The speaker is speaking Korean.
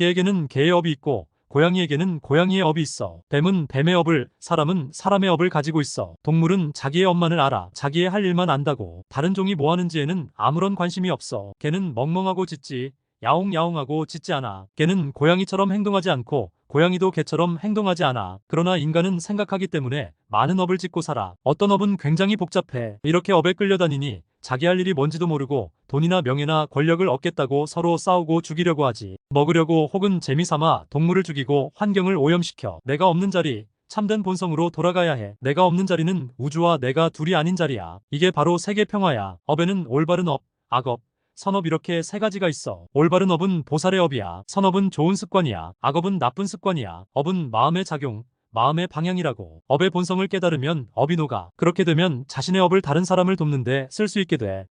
개에게는 개의 업이 있고 고양이에게는 고양이의 업이 있어. 뱀은 뱀의 업을, 사람은 사람의 업을 가지고 있어. 동물은 자기의 업만을 알아. 자기의 할 일만 안다고. 다른 종이 뭐 하는지에는 아무런 관심이 없어. 개는 멍멍하고 짖지. 야옹야옹하고 짖지 않아. 개는 고양이처럼 행동하지 않고 고양이도 개처럼 행동하지 않아. 그러나 인간은 생각하기 때문에 많은 업을 짓고 살아. 어떤 업은 굉장히 복잡해. 이렇게 업에 끌려다니니 자기 할 일이 뭔지도 모르고 돈이나 명예나 권력을 얻겠다고 서로 싸우고 죽이려고 하지. 먹으려고 혹은 재미삼아 동물을 죽이고 환경을 오염시켜. 내가 없는 자리, 참된 본성으로 돌아가야 해. 내가 없는 자리는 우주와 내가 둘이 아닌 자리야. 이게 바로 세계 평화야. 업에는 올바른 업, 악업, 선업 이렇게 세 가지가 있어. 올바른 업은 보살의 업이야. 선업은 좋은 습관이야. 악업은 나쁜 습관이야. 업은 마음의 작용, 마음의 방향이라고. 업의 본성을 깨달으면 업이 녹아. 그렇게 되면 자신의 업을 다른 사람을 돕는데 쓸 수 있게 돼.